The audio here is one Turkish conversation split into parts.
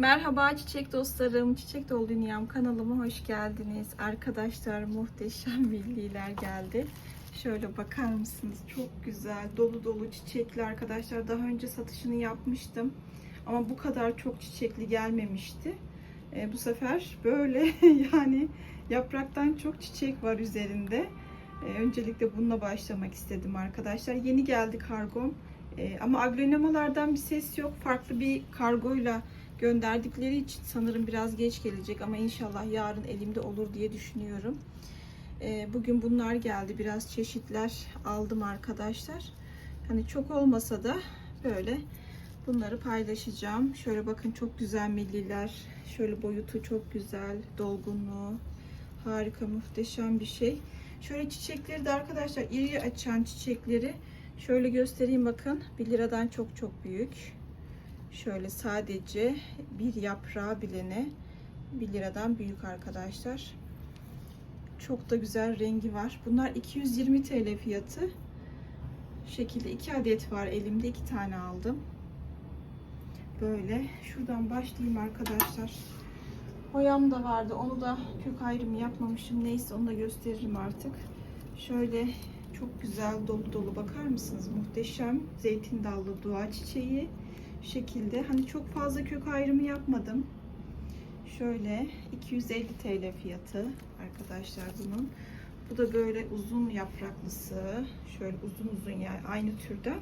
Merhaba çiçek dostlarım, Çiçek Dolu Dünyam kanalıma hoş geldiniz. Arkadaşlar muhteşem milliler geldi. Şöyle bakar mısınız? Çok güzel, dolu dolu çiçekli arkadaşlar. Daha önce satışını yapmıştım. Ama bu kadar çok çiçekli gelmemişti. E, bu sefer böyle yani yapraktan çok çiçek var üzerinde. E, öncelikle bununla başlamak istedim arkadaşlar. Yeni geldi kargom. E, ama aglonemalardan bir ses yok. Farklı bir kargoyla gönderdikleri için sanırım biraz geç gelecek ama inşallah yarın elimde olur diye düşünüyorum. Ee, bugün bunlar geldi. Biraz çeşitler aldım arkadaşlar. Hani çok olmasa da böyle bunları paylaşacağım. Şöyle bakın çok güzel milliler. Şöyle boyutu çok güzel. Dolgunluğu harika muhteşem bir şey. Şöyle çiçekleri de arkadaşlar iri açan çiçekleri şöyle göstereyim bakın. 1 liradan çok çok büyük. Şöyle sadece bir yaprağı bilene 1 liradan büyük arkadaşlar. Çok da güzel rengi var. Bunlar 220 TL fiyatı. Şekilde 2 adet var elimde. 2 tane aldım. Böyle. Şuradan başlayayım arkadaşlar. Boyam da vardı. Onu da kök ayrımı yapmamışım. Neyse onu da gösteririm artık. Şöyle çok güzel dolu dolu bakar mısınız? Muhteşem zeytin dallı dua çiçeği şekilde. Hani çok fazla kök ayrımı yapmadım. Şöyle 250 TL fiyatı arkadaşlar bunun. Bu da böyle uzun yapraklısı. Şöyle uzun uzun yani aynı türden.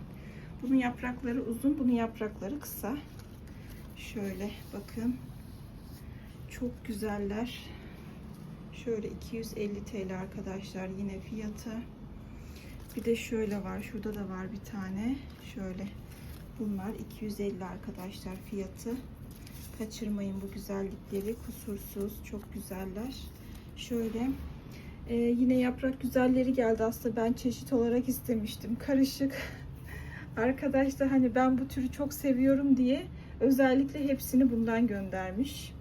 Bunun yaprakları uzun, bunun yaprakları kısa. Şöyle bakın. Çok güzeller. Şöyle 250 TL arkadaşlar yine fiyatı. Bir de şöyle var. Şurada da var bir tane. Şöyle Bunlar 250 arkadaşlar fiyatı. Kaçırmayın bu güzellikleri. Kusursuz, çok güzeller. Şöyle e, yine yaprak güzelleri geldi. Aslında ben çeşit olarak istemiştim. Karışık. Arkadaşlar hani ben bu türü çok seviyorum diye özellikle hepsini bundan göndermiş.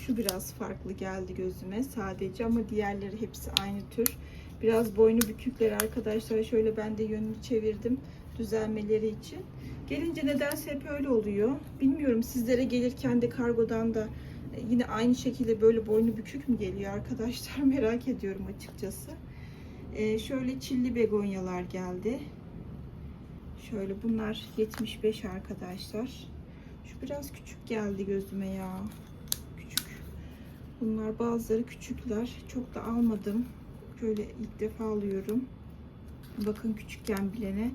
Şu biraz farklı geldi gözüme sadece ama diğerleri hepsi aynı tür. Biraz boynu bükükler arkadaşlar. Şöyle ben de yönünü çevirdim düzelmeleri için. Gelince nedense hep öyle oluyor. Bilmiyorum sizlere gelirken de kargodan da e, yine aynı şekilde böyle boynu bükük mü geliyor arkadaşlar merak ediyorum açıkçası. Ee, şöyle çilli begonyalar geldi. Şöyle bunlar 75 arkadaşlar. Şu biraz küçük geldi gözüme ya. Küçük. Bunlar bazıları küçükler. Çok da almadım. Şöyle ilk defa alıyorum. Bakın küçükken bilene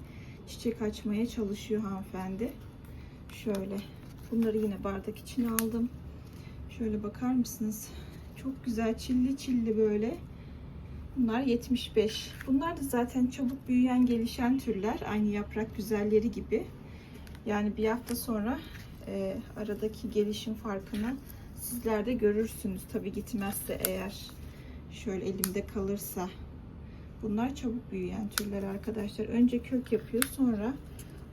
çiçek açmaya çalışıyor hanımefendi. Şöyle. Bunları yine bardak içine aldım. Şöyle bakar mısınız? Çok güzel çilli çilli böyle. Bunlar 75. Bunlar da zaten çabuk büyüyen gelişen türler. Aynı yaprak güzelleri gibi. Yani bir hafta sonra e, aradaki gelişim farkını sizler de görürsünüz. Tabi gitmezse eğer şöyle elimde kalırsa Bunlar çabuk büyüyen türler arkadaşlar. Önce kök yapıyor sonra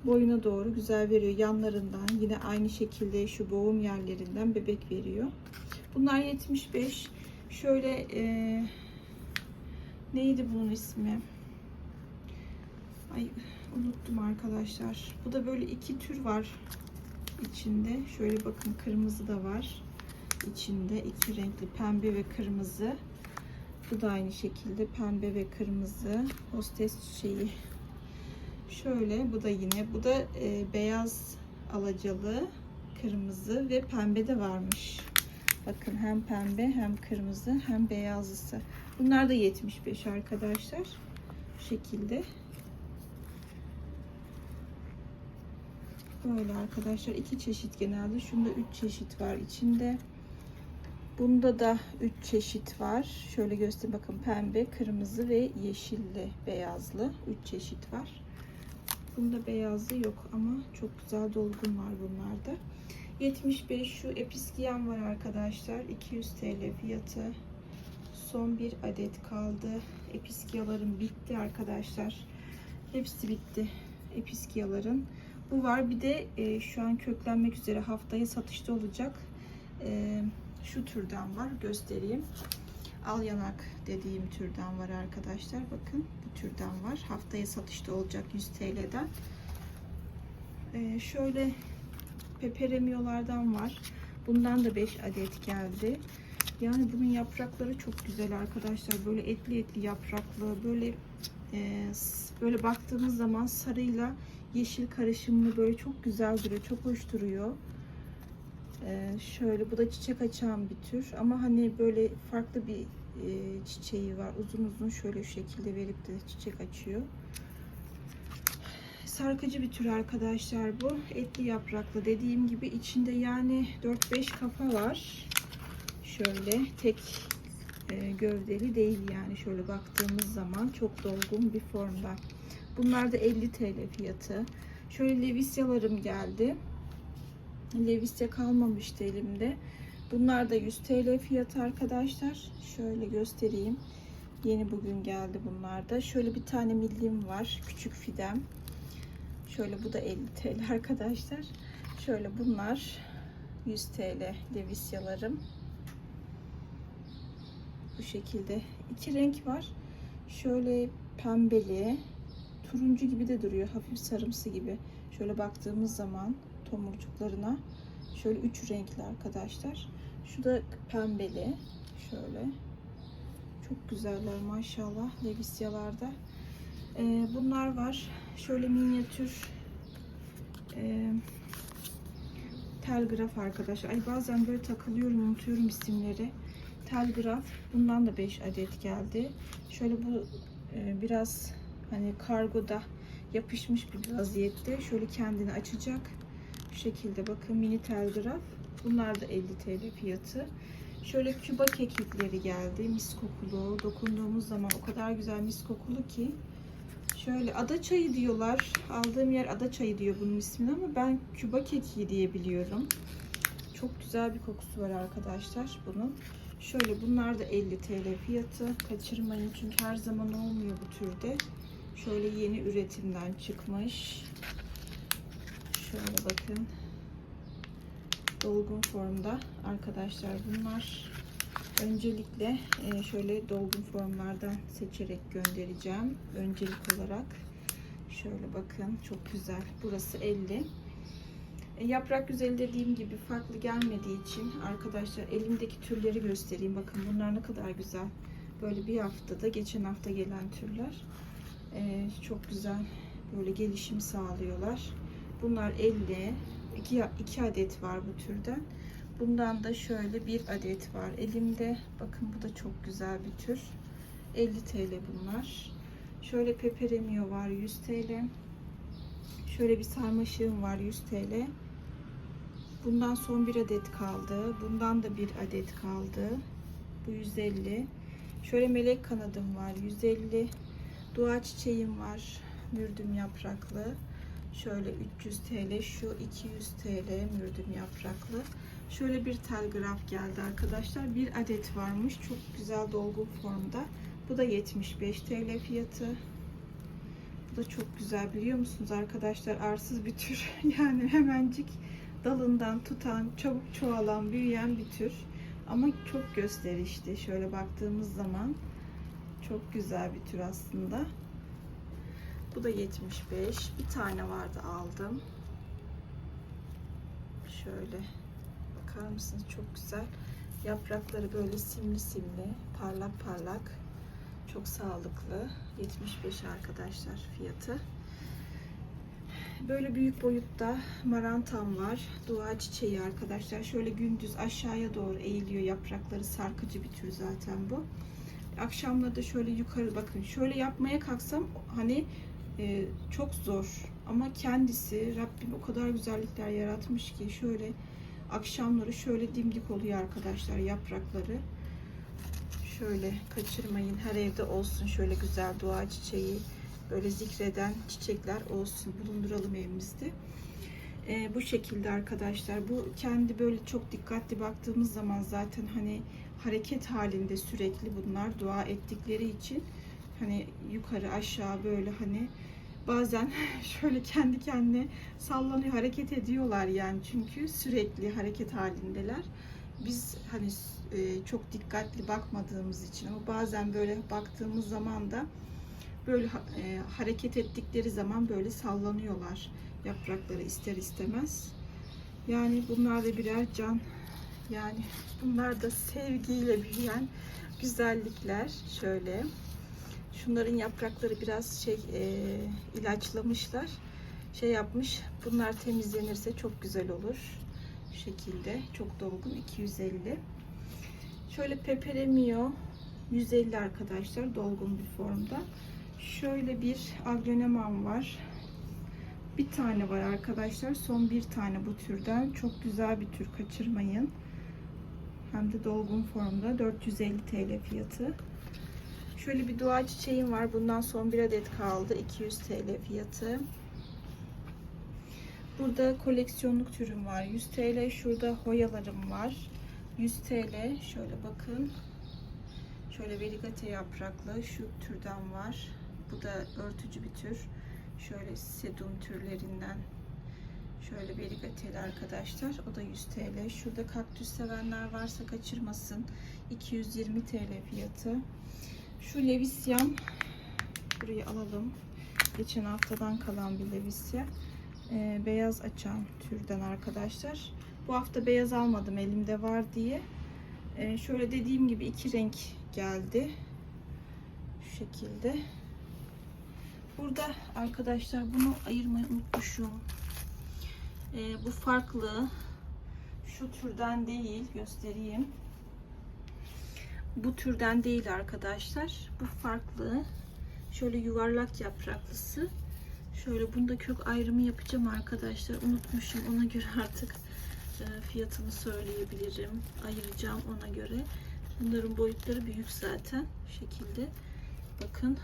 boyuna doğru güzel veriyor. Yanlarından yine aynı şekilde şu boğum yerlerinden bebek veriyor. Bunlar 75. Şöyle e, neydi bunun ismi? Ay unuttum arkadaşlar. Bu da böyle iki tür var içinde. Şöyle bakın kırmızı da var. içinde iki renkli pembe ve kırmızı. Bu da aynı şekilde pembe ve kırmızı hostes şeyi. Şöyle bu da yine bu da e, beyaz alacalı, kırmızı ve pembe de varmış. Bakın hem pembe hem kırmızı hem beyazlısı. Bunlar da 75 arkadaşlar. Bu şekilde. Böyle arkadaşlar iki çeşit genelde. Şunda üç çeşit var içinde. Bunda da 3 çeşit var. Şöyle göster bakın pembe, kırmızı ve yeşilli, beyazlı 3 çeşit var. Bunda beyazlı yok ama çok güzel dolgun var bunlarda. 75 şu episkiyan var arkadaşlar. 200 TL fiyatı. Son bir adet kaldı. Episkiyalarım bitti arkadaşlar. Hepsi bitti. Episkiyaların. Bu var. Bir de e, şu an köklenmek üzere haftaya satışta olacak. E, şu türden var. Göstereyim. Al yanak dediğim türden var arkadaşlar. Bakın bu türden var. Haftaya satışta olacak 100 TL'den. Ee, şöyle peperemiyolardan var. Bundan da 5 adet geldi. Yani bunun yaprakları çok güzel arkadaşlar. Böyle etli etli yapraklı. Böyle e, böyle baktığımız zaman sarıyla yeşil karışımlı böyle çok güzel duruyor. Çok hoş duruyor. E, şöyle bu da çiçek açan bir tür ama hani böyle farklı bir e, çiçeği var. Uzun uzun şöyle şu şekilde verip de çiçek açıyor. Sarkıcı bir tür arkadaşlar bu. Etli yapraklı dediğim gibi içinde yani 4-5 kafa var. Şöyle tek e, gövdeli değil yani şöyle baktığımız zaman çok dolgun bir formda. Bunlar da 50 TL fiyatı. Şöyle levisyalarım geldi. Levisya kalmamıştı elimde. Bunlar da 100 TL fiyatı arkadaşlar. Şöyle göstereyim. Yeni bugün geldi bunlar da. Şöyle bir tane millim var. Küçük fidem. Şöyle bu da 50 TL arkadaşlar. Şöyle bunlar 100 TL levisyalarım. Bu şekilde. iki renk var. Şöyle pembeli, turuncu gibi de duruyor. Hafif sarımsı gibi. Şöyle baktığımız zaman tomurcuklarına şöyle üç renkli arkadaşlar. Şu da pembeli. Şöyle. Çok güzeller maşallah levisyalarda. Ee, bunlar var. Şöyle minyatür e, telgraf arkadaşlar. Ay bazen böyle takılıyorum, unutuyorum isimleri. Telgraf. Bundan da 5 adet geldi. Şöyle bu e, biraz hani kargoda yapışmış bir vaziyette. Şöyle kendini açacak. Bu şekilde bakın mini telgraf. Bunlar da 50 TL fiyatı. Şöyle küba kekikleri geldi. Mis kokulu. Dokunduğumuz zaman o kadar güzel mis kokulu ki. Şöyle ada çayı diyorlar. Aldığım yer ada çayı diyor bunun ismini ama ben küba kekiği diye biliyorum. Çok güzel bir kokusu var arkadaşlar bunun. Şöyle bunlar da 50 TL fiyatı. Kaçırmayın çünkü her zaman olmuyor bu türde. Şöyle yeni üretimden çıkmış. Şöyle bakın. Dolgun formda arkadaşlar bunlar. Öncelikle e, şöyle dolgun formlardan seçerek göndereceğim. Öncelik olarak. Şöyle bakın çok güzel. Burası 50. E, Yaprak güzeli dediğim gibi farklı gelmediği için arkadaşlar elimdeki türleri göstereyim. Bakın bunlar ne kadar güzel. Böyle bir haftada geçen hafta gelen türler. E, çok güzel böyle gelişim sağlıyorlar. Bunlar 50. 2, 2 adet var bu türden. Bundan da şöyle bir adet var elimde. Bakın bu da çok güzel bir tür. 50 TL bunlar. Şöyle peperemio var 100 TL. Şöyle bir sarmaşığım var 100 TL. Bundan son bir adet kaldı. Bundan da bir adet kaldı. Bu 150. Şöyle melek kanadım var 150. Dua çiçeğim var. Mürdüm yapraklı. Şöyle 300 TL. Şu 200 TL mürdüm yapraklı. Şöyle bir telgraf geldi arkadaşlar. Bir adet varmış. Çok güzel dolgun formda. Bu da 75 TL fiyatı. Bu da çok güzel biliyor musunuz arkadaşlar? Arsız bir tür. Yani hemencik dalından tutan, çabuk çoğalan, büyüyen bir tür. Ama çok gösterişli. Şöyle baktığımız zaman çok güzel bir tür aslında. Bu da 75. Bir tane vardı aldım. Şöyle bakar mısınız? Çok güzel. Yaprakları böyle simli simli, parlak parlak. Çok sağlıklı. 75 arkadaşlar fiyatı. Böyle büyük boyutta marantam var. Dua çiçeği arkadaşlar. Şöyle gündüz aşağıya doğru eğiliyor. Yaprakları sarkıcı bir tür zaten bu. Akşamları da şöyle yukarı bakın. Şöyle yapmaya kalksam hani e, çok zor. Ama kendisi Rabbim o kadar güzellikler yaratmış ki şöyle akşamları şöyle dimdik oluyor arkadaşlar yaprakları. Şöyle kaçırmayın. Her evde olsun şöyle güzel dua çiçeği böyle zikreden çiçekler olsun bulunduralım evimizde. Ee, bu şekilde arkadaşlar bu kendi böyle çok dikkatli baktığımız zaman zaten hani hareket halinde sürekli bunlar dua ettikleri için hani yukarı aşağı böyle hani bazen şöyle kendi kendine sallanıyor hareket ediyorlar yani çünkü sürekli hareket halindeler. Biz hani e, çok dikkatli bakmadığımız için ama bazen böyle baktığımız zaman da böyle e, hareket ettikleri zaman böyle sallanıyorlar yaprakları ister istemez. Yani bunlar da birer can Yani bunlar da sevgiyle büyüyen güzellikler. Şöyle. Şunların yaprakları biraz şey e, ilaçlamışlar. Şey yapmış. Bunlar temizlenirse çok güzel olur. Şu şekilde. Çok dolgun. 250. Şöyle peperemio 150 arkadaşlar. Dolgun bir formda. Şöyle bir aglonemam var. Bir tane var arkadaşlar. Son bir tane bu türden. Çok güzel bir tür. Kaçırmayın. Hem de dolgun formda. 450 TL fiyatı. Şöyle bir dua çiçeğim var. Bundan son bir adet kaldı. 200 TL fiyatı. Burada koleksiyonluk türüm var. 100 TL. Şurada hoyalarım var. 100 TL. Şöyle bakın. Şöyle verigate yapraklı şu türden var. Bu da örtücü bir tür. Şöyle sedum türlerinden. Şöyle verigateli arkadaşlar. O da 100 TL. Şurada kaktüs sevenler varsa kaçırmasın. 220 TL fiyatı. Şu levisyam. Burayı alalım. Geçen haftadan kalan bir levisya. Ee, beyaz açan türden arkadaşlar. Bu hafta beyaz almadım elimde var diye. Ee, şöyle dediğim gibi iki renk geldi. Şu şekilde. Burada arkadaşlar bunu ayırmayı unutmuşum. Ee, bu farklı. Şu türden değil. Göstereyim. Bu türden değil arkadaşlar. Bu farklı. Şöyle yuvarlak yapraklısı. Şöyle bunda kök ayrımı yapacağım arkadaşlar. Unutmuşum. Ona göre artık e, fiyatını söyleyebilirim. Ayıracağım ona göre. Bunların boyutları büyük zaten. Bu şekilde. Bakın.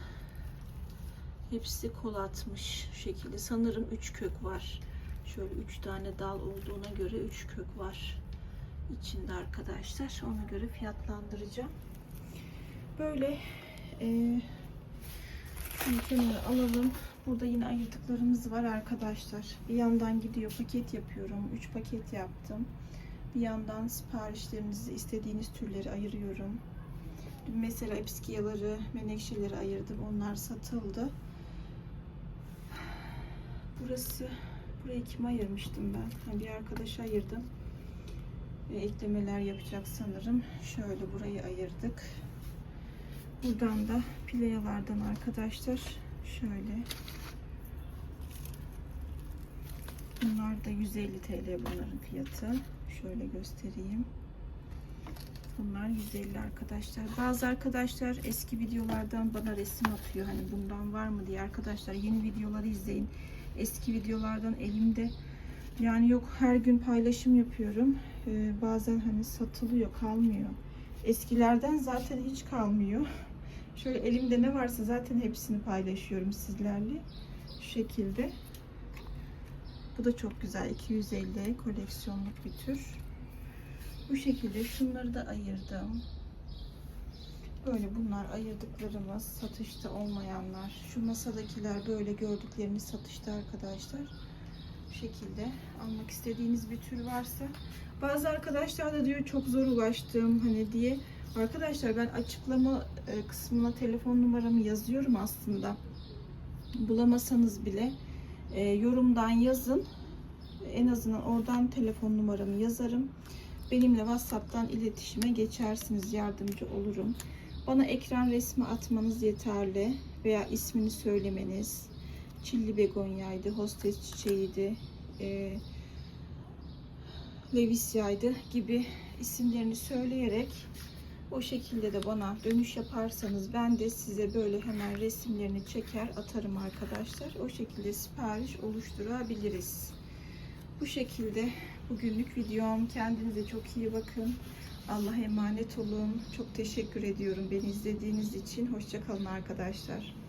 Hepsi kol atmış şekilde. Sanırım 3 kök var. Şöyle 3 tane dal olduğuna göre 3 kök var içinde arkadaşlar. Ona göre fiyatlandıracağım. Böyle e, kenara alalım. Burada yine ayırdıklarımız var arkadaşlar. Bir yandan gidiyor paket yapıyorum. 3 paket yaptım. Bir yandan siparişlerinizi istediğiniz türleri ayırıyorum. Dün mesela epskiyaları, menekşeleri ayırdım. Onlar satıldı. Burası, burayı kim ayırmıştım ben? Bir arkadaşa ayırdım. Eklemeler yapacak sanırım. Şöyle burayı ayırdık. Buradan da pileyalardan arkadaşlar şöyle Bunlar da 150 TL bunların fiyatı. Şöyle göstereyim. Bunlar 150 arkadaşlar. Bazı arkadaşlar eski videolardan bana resim atıyor. Hani bundan var mı diye arkadaşlar yeni videoları izleyin. Eski videolardan elimde yani yok her gün paylaşım yapıyorum. Ee, bazen hani satılıyor kalmıyor. Eskilerden zaten hiç kalmıyor. Şöyle elimde ne varsa zaten hepsini paylaşıyorum sizlerle. Şu şekilde. Bu da çok güzel. 250 koleksiyonluk bir tür. Bu şekilde şunları da ayırdım. Böyle bunlar ayırdıklarımız. Satışta olmayanlar. Şu masadakiler böyle gördükleriniz satışta arkadaşlar. Bu şekilde almak istediğiniz bir tür varsa. Bazı arkadaşlar da diyor çok zor ulaştım hani diye. Arkadaşlar ben açıklama e, kısmına telefon numaramı yazıyorum aslında. Bulamasanız bile e, yorumdan yazın. En azından oradan telefon numaramı yazarım. Benimle WhatsApp'tan iletişime geçersiniz. Yardımcı olurum. Bana ekran resmi atmanız yeterli. Veya ismini söylemeniz. Çilli begonyaydı, hostes çiçeğiydi, e, levisyaydı gibi isimlerini söyleyerek o şekilde de bana dönüş yaparsanız ben de size böyle hemen resimlerini çeker atarım arkadaşlar. O şekilde sipariş oluşturabiliriz. Bu şekilde bugünlük videom. Kendinize çok iyi bakın. Allah'a emanet olun. Çok teşekkür ediyorum beni izlediğiniz için. Hoşçakalın arkadaşlar.